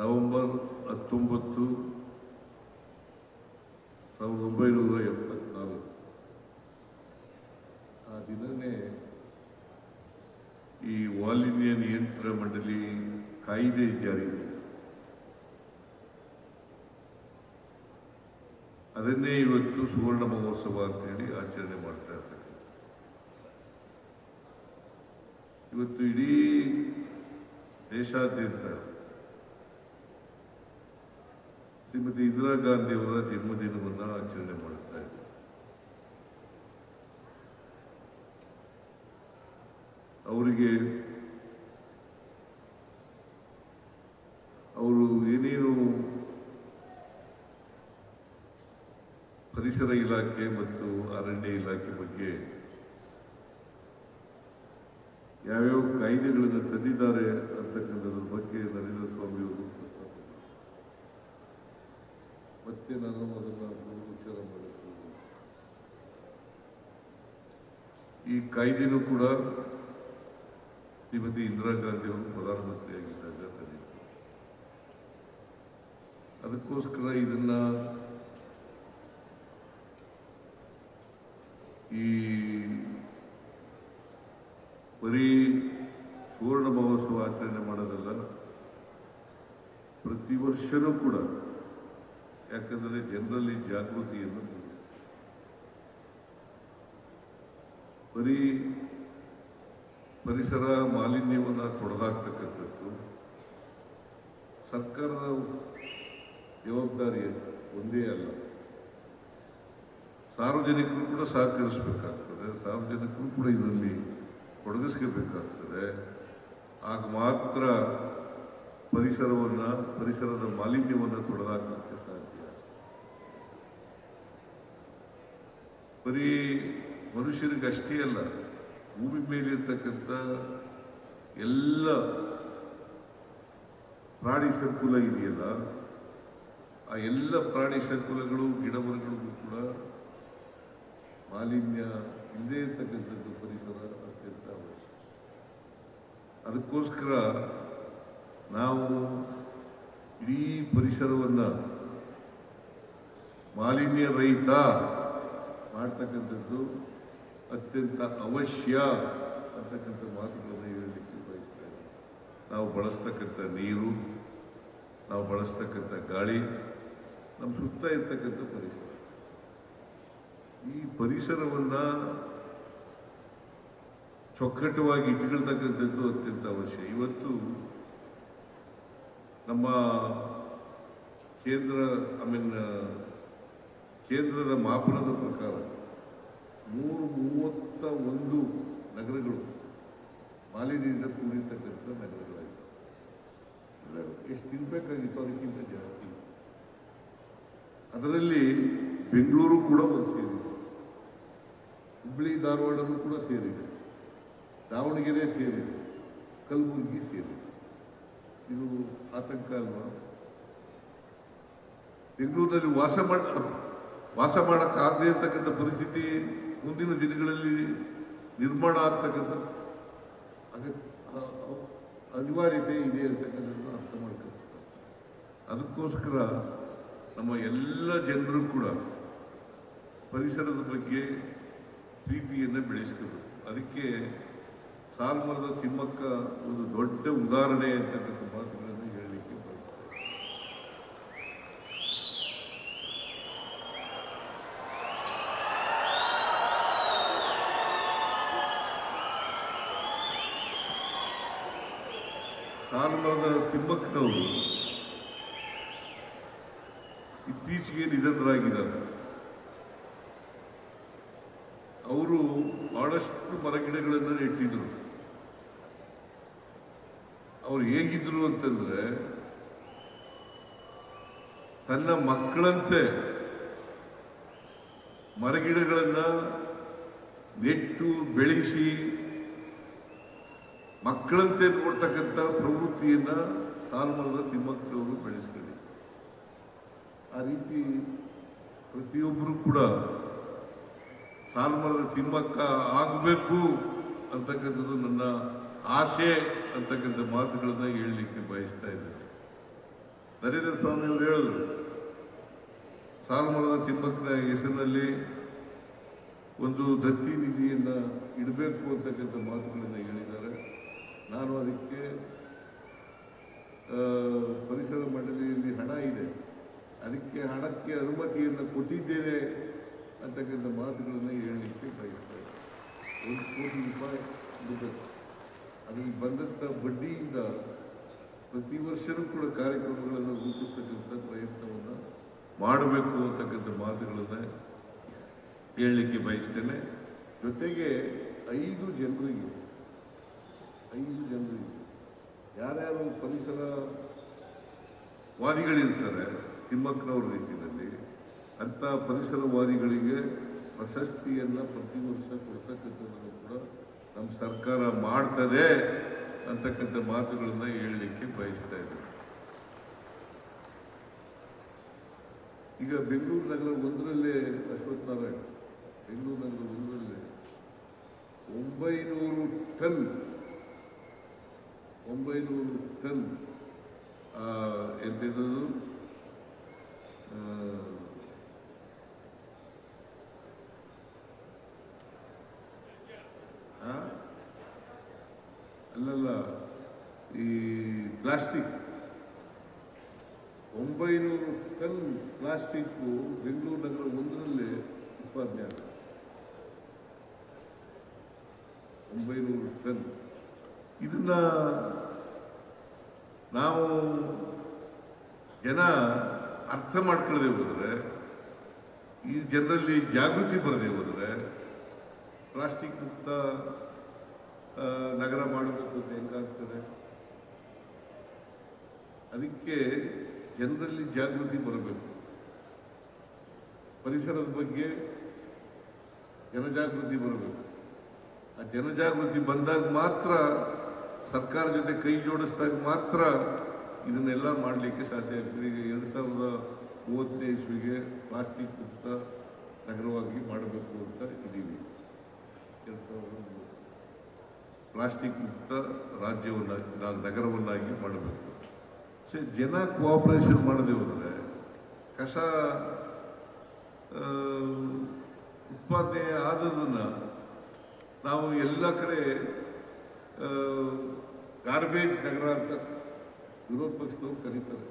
November ಹತ್ತೊಂಬತ್ತು ಸಾವಿರದ ಒಂಬೈನೂರ ಎಪ್ಪತ್ನಾಲ್ಕು ಆ ದಿನವೇ ಈ ಮಾಲಿನ್ಯ ನಿಯಂತ್ರಣ ಮಂಡಳಿ ಕಾಯ್ದೆ ಜಾರಿ ಮಾಡಿತು. ಅದನ್ನೇ ಇವತ್ತು ಸುವರ್ಣ ಮಹೋತ್ಸವ ಅಂತೇಳಿ ಆಚರಣೆ ಮಾಡ್ತಾ ಇರ್ತಕ್ಕಂಥ ಇವತ್ತು ಇಡೀ ದೇಶಾದ್ಯಂತ ಶ್ರೀಮತಿ ಇಂದಿರಾ ಗಾಂಧಿಯವರ ಜನ್ಮದಿನವನ್ನು ಆಚರಣೆ ಮಾಡುತ್ತಾ ಇದ್ದಾರೆ ಅವರಿಗೆ ಅವರು ಏನೇನು ಪರಿಸರ ಇಲಾಖೆ ಮತ್ತು ಅರಣ್ಯ ಇಲಾಖೆ ಬಗ್ಗೆ ಯಾವ್ಯಾವ ಕಾಯ್ದೆಗಳನ್ನು ತಂದಿದ್ದಾರೆ ಅಂತಕ್ಕಂಥದ್ರ ಬಗ್ಗೆ ನರೇಂದ್ರ ಸ್ವಾಮಿ ಅವರು ಪ್ರಸ್ತಾಪ ಮಾಡಿದ್ರು. ನಾನು ಅದನ್ನು ವಿಚಾರ ಮಾಡಬೇಕು ಈ ಕಾಯ್ದೆನೂ ಕೂಡ ಶ್ರೀಮತಿ ಇಂದಿರಾ ಗಾಂಧಿ ಅವರು ಪ್ರಧಾನಮಂತ್ರಿಯಾಗಿದ್ದಾಗ ತಂದಿದ್ದರು ಅದಕ್ಕೋಸ್ಕರ ಇದನ್ನ ಈ ಬರೀ ಸುವರ್ಣ ಮಹೋತ್ಸವ ಆಚರಣೆ ಮಾಡೋದಲ್ಲ, ಪ್ರತಿ ವರ್ಷನೂ ಕೂಡ ಯಾಕಂದರೆ ಜನರಲ್ಲಿ ಜಾಗೃತಿಯನ್ನು ಬರೀ ಪರಿಸರ ಮಾಲಿನ್ಯವನ್ನು ತೊಡೆದಾಗ್ತಕ್ಕಂಥದ್ದು ಸರ್ಕಾರದ ಜವಾಬ್ದಾರಿ ಒಂದೇ ಅಲ್ಲ. ಸಾರ್ವಜನಿಕರು ಕೂಡ ಸಹಕರಿಸಬೇಕಾಗ್ತದೆ, ಸಾರ್ವಜನಿಕರು ಕೂಡ ಇದರಲ್ಲಿ ತೊಡಗಿಸ್ಕೋಬೇಕಾಗ್ತದೆ. ಆಗ ಮಾತ್ರ ಪರಿಸರವನ್ನು, ಪರಿಸರದ ಮಾಲಿನ್ಯವನ್ನು ತೊಡೆದಾಕಲಿಕ್ಕೆ ಸಾಧ್ಯ. ಬರೀ ಮನುಷ್ಯರಿಗಷ್ಟೇ ಅಲ್ಲ, ಭೂಮಿ ಮೇಲಿರ್ತಕ್ಕಂಥ ಎಲ್ಲ ಪ್ರಾಣಿ ಸಂಕುಲ ಇದೆಯಲ್ಲ, ಆ ಎಲ್ಲ ಪ್ರಾಣಿ ಸಂಕುಲಗಳು ಗಿಡಮರಗಳಿಗೂ ಕೂಡ ಮಾಲಿನ್ಯ ಇಲ್ಲದೇ ಇರ್ತಕ್ಕಂಥದ್ದು ಪರಿಸರ ಅತ್ಯಂತ ಅದಕ್ಕೋಸ್ಕರ ನಾವು ಇಡೀ ಪರಿಸರವನ್ನು ಮಾಲಿನ್ಯ ರಹಿತ ಮಾಡ್ತಕ್ಕಂಥದ್ದು ಅತ್ಯಂತ ಅವಶ್ಯ ಅಂತಕ್ಕಂಥ ಮಾತುಗಳನ್ನು ಹೇಳಲಿಕ್ಕೆ ಬಯಸ್ತಾ ನಾವು ಬಳಸ್ತಕ್ಕಂಥ ನೀರು, ನಾವು ಬಳಸ್ತಕ್ಕಂಥ ಗಾಳಿ, ನಮ್ಮ ಸುತ್ತ ಇರ್ತಕ್ಕಂಥ ಪರಿಸರ. ಈ ಪರಿಸರವನ್ನು ಚೊಕ್ಕಟವಾಗಿ ಇಟ್ಕೊಳ್ತಕ್ಕಂಥದ್ದು ಅತ್ಯಂತ ಅವಶ್ಯ. ಇವತ್ತು ನಮ್ಮ ಕೇಂದ್ರ ಐ ಮೀನ್ ಕೇಂದ್ರದ ಮಾಪನದ ಪ್ರಕಾರ ನೂರು ಮೂವತ್ತ ಒಂದು ನಗರಗಳು ಮಾಲಿನ್ಯದಿಂದ ಕೂಡಿರ್ತಕ್ಕಂಥ ನಗರಗಳಾಗಿವೆ. ಅಂದ್ರೆ ಎಷ್ಟು ತಿನ್ಬೇಕಾಗಿತ್ತು ಅದಕ್ಕಿಂತ ಜಾಸ್ತಿ. ಅದರಲ್ಲಿ ಬೆಂಗಳೂರು ಕೂಡ ಒಂದು ಸೇರಿದೆ. ಹುಬ್ಬಳ್ಳಿ, ಧಾರವಾಡನೂ ಕೂಡ ಸೇರಿದೆ. ದಾವಣಗೆರೆ ಸೇರಿದೆ. ಕಲಬುರಗಿ ಸೇರಿದೆ. ಇದು ಆತಂಕ ಅಲ್ವಾ? ಬೆಂಗಳೂರಿನಲ್ಲಿ ವಾಸ ಮಾಡ ವಾಸ ಮಾಡೋಕ್ಕಾಗದೇ ಇರತಕ್ಕಂಥ ಪರಿಸ್ಥಿತಿ ಮುಂದಿನ ದಿನಗಳಲ್ಲಿ ನಿರ್ಮಾಣ ಆಗ್ತಕ್ಕಂಥ ಅನಿವಾರ್ಯತೆ ಇದೆ ಅಂತಕ್ಕಂಥದ್ದನ್ನು ಅರ್ಥ ಮಾಡ್ಕೊಳ್ತಾರೆ. ಅದಕ್ಕೋಸ್ಕರ ನಮ್ಮ ಎಲ್ಲ ಜನರು ಕೂಡ ಪರಿಸರದ ಬಗ್ಗೆ ಪ್ರೀತಿಯನ್ನು ಬೆಳೆಸ್ಕೋಬೇಕು. ಅದಕ್ಕೆ ಸಾಲ್ಮರದ ತಿಮ್ಮಕ್ಕ ಒಂದು ದೊಡ್ಡ ಉದಾಹರಣೆ ಅಂತಕ್ಕಂಥ ಮಾತುಗಳನ್ನು ಹೇಳಲಿಕ್ಕೆ ಬಯಸ್ತಾರೆ ಸಾಲುಮರದ ತಿಮ್ಮಕ್ಕನವರು ಇತ್ತೀಚೆಗೆ ನಿಧನರಾಗಿದ್ದಾರೆ. ಅವರು ಬಹಳಷ್ಟು ಮರಗಿಡಗಳನ್ನು ನೆಟ್ಟಿದ್ರು. ಅವ್ರು ಹೇಗಿದ್ರು ಅಂತಂದ್ರೆ ತನ್ನ ಮಕ್ಕಳಂತೆ ಮರಗಿಡಗಳನ್ನು ನೆಟ್ಟು ಬೆಳೆಸಿ ಮಕ್ಕಳಂತೆ ನೋಡ್ತಕ್ಕಂಥ ಪ್ರವೃತ್ತಿಯನ್ನ ಸಾಲ್ಮರದ ತಿಮ್ಮಕ್ಕವರು ಬೆಳೆಸ್ಕೊಳ್ಳಿ ಆ ರೀತಿ ಪ್ರತಿಯೊಬ್ಬರು ಕೂಡ ಸಾಲ್ಮರದ ತಿಮ್ಮಕ್ಕ ಆಗಬೇಕು ಅಂತಕ್ಕಂಥದ್ದು ನನ್ನ ಆಸೆ ಅಂತಕ್ಕಂಥ ಮಾತುಗಳನ್ನು ಹೇಳಲಿಕ್ಕೆ ಬಯಸ್ತಾ ಇದ್ದೇನೆ. ನರೇಂದ್ರ ಸ್ವಾಮಿ ಅವರು ಹೇಳಿದ್ರು ಸಾಲಮರದ ತಿಮ್ಮಕ್ಕನ ಹೆಸರಿನಲ್ಲಿ ಒಂದು ದತ್ತಿ ನಿಧಿಯನ್ನು ಇಡಬೇಕು ಅಂತಕ್ಕಂಥ ಮಾತುಗಳನ್ನು ಹೇಳಿದ್ದಾರೆ. ನಾನು ಅದಕ್ಕೆ ಪರಿಸರ ಮಂಡಳಿಯಲ್ಲಿ ಹಣ ಇದೆ. ಅದಕ್ಕೆ ಹಣಕ್ಕೆ ಅನುಮತಿಯನ್ನು ಕೊಟ್ಟಿದ್ದೇನೆ ಅಂತಕ್ಕಂಥ ಮಾತುಗಳನ್ನು ಹೇಳಲಿಕ್ಕೆ ಬಯಸ್ತಾರೆ ಒಂದು ಕೋಟಿ ರೂಪಾಯಿ ಬಿಡಬೇಕು ಅದರಲ್ಲಿ ಬಂದಂಥ ಬಡ್ಡಿಯಿಂದ ಪ್ರತಿ ವರ್ಷವೂ ಕೂಡ ಕಾರ್ಯಕ್ರಮಗಳನ್ನು ರೂಪಿಸ್ತಕ್ಕಂಥ ಪ್ರಯತ್ನವನ್ನು ಮಾಡಬೇಕು ಅಂತಕ್ಕಂಥ ಮಾತುಗಳನ್ನು ಹೇಳಲಿಕ್ಕೆ ಬಯಸ್ತೇನೆ. ಜೊತೆಗೆ ಐದು ಜನರಿಗೆ ಐದು ಜನರಿಗೆ ಯಾರ್ಯಾರು ಪರಿಸರ ವಾದಿಗಳಿರ್ತಾರೆ, ತಿಮ್ಮಕ್ಕನವ್ರ ರೀತಿಯಲ್ಲಿ, ಅಂಥ ಪರಿಸರವಾದಿಗಳಿಗೆ ಪ್ರಶಸ್ತಿಯನ್ನು ಪ್ರತಿ ವರ್ಷ ಕೊಡ್ತಕ್ಕಂಥದ್ದನ್ನು ಕೂಡ ನಮ್ಮ ಸರ್ಕಾರ ಮಾಡ್ತದೆ ಅಂತಕ್ಕಂಥ ಮಾತುಗಳನ್ನು ಹೇಳಲಿಕ್ಕೆ ಬಯಸ್ತಾ ಇದ್ದಾರೆ ಈಗ ಬೆಂಗಳೂರು ನಗರ ಒಂದರಲ್ಲೇ ಅಶ್ವಥ್ ನಾರಾಯಣ್, ಬೆಂಗಳೂರು ನಗರ ಒಂದರಲ್ಲೇ ಒಂಬೈನೂರು ಟನ್ ಒಂಬೈನೂರು ಟನ್ ಆ, ಎಂತಿದ್ದು ಆ, ಆ? ಅಲ್ಲಲ್ಲ ಈ ಪ್ಲಾಸ್ಟಿಕ್ ಒಂಬೈನೂರು ಟನ್ ಪ್ಲಾಸ್ಟಿಕ್ಕು ಬೆಂಗಳೂರು ನಗರ ಒಂದರಲ್ಲೇ ಉತ್ಪಾದನೆ ಆಗುತ್ತೆ ಒಂಬೈನೂರು ಟನ್ ಇದನ್ನ ನಾವು ಜನ ಅರ್ಥ ಮಾಡ್ಕೊಳ್ಳದೆ ಹೋದರೆ, ಈ ಜನರಲ್ಲಿ ಜಾಗೃತಿ ಬರದೆ ಹೋದರೆ, ಪ್ಲಾಸ್ಟಿಕ್ ಮುಕ್ತ ನಗರ ಮಾಡಬೇಕು ಅಂತ ಹೆಂಗಾಗ್ತದೆ? ಅದಕ್ಕೆ ಜನರಲ್ಲಿ ಜಾಗೃತಿ ಬರಬೇಕು. ಪರಿಸರದ ಬಗ್ಗೆ ಜನಜಾಗೃತಿ ಬರಬೇಕು. ಆ ಜನಜಾಗೃತಿ ಬಂದಾಗ ಮಾತ್ರ ಸರ್ಕಾರ ಜೊತೆ ಕೈ ಜೋಡಿಸಿದಾಗ ಮಾತ್ರ ಇದನ್ನೆಲ್ಲ ಮಾಡಲಿಕ್ಕೆ ಸಾಧ್ಯ ಆಗ್ತದೆ. ಈಗ ಎರಡು ಸಾವಿರದ ಮೂವತ್ತನೇ ಇಸ್ವಿಗೆ ಪ್ಲಾಸ್ಟಿಕ್ ಮುಕ್ತ ನಗರವಾಗಿ ಮಾಡಬೇಕು ಅಂತ ಇದ್ದೀವಿ. ಎರಡು ಸಾವಿರದ. ಪ್ಲಾಸ್ಟಿಕ್ ಮುಕ್ತ ರಾಜ್ಯವನ್ನಾಗಿ ನಾವು ನಗರವನ್ನಾಗಿ ಮಾಡಬೇಕು. ಸೊ, ಜನ ಕೋಆಪ್ರೇಷನ್ ಮಾಡದೆ ಹೋದರೆ ಕಸ ಉತ್ಪಾದನೆ ಆದದನ್ನು ನಾವು ಎಲ್ಲ ಕಡೆ ಗಾರ್ಬೇಜ್ ನಗರ ಅಂತ ವಿರೋಧ ಪಕ್ಷದವ್ರು ಕರೀತಾರೆ.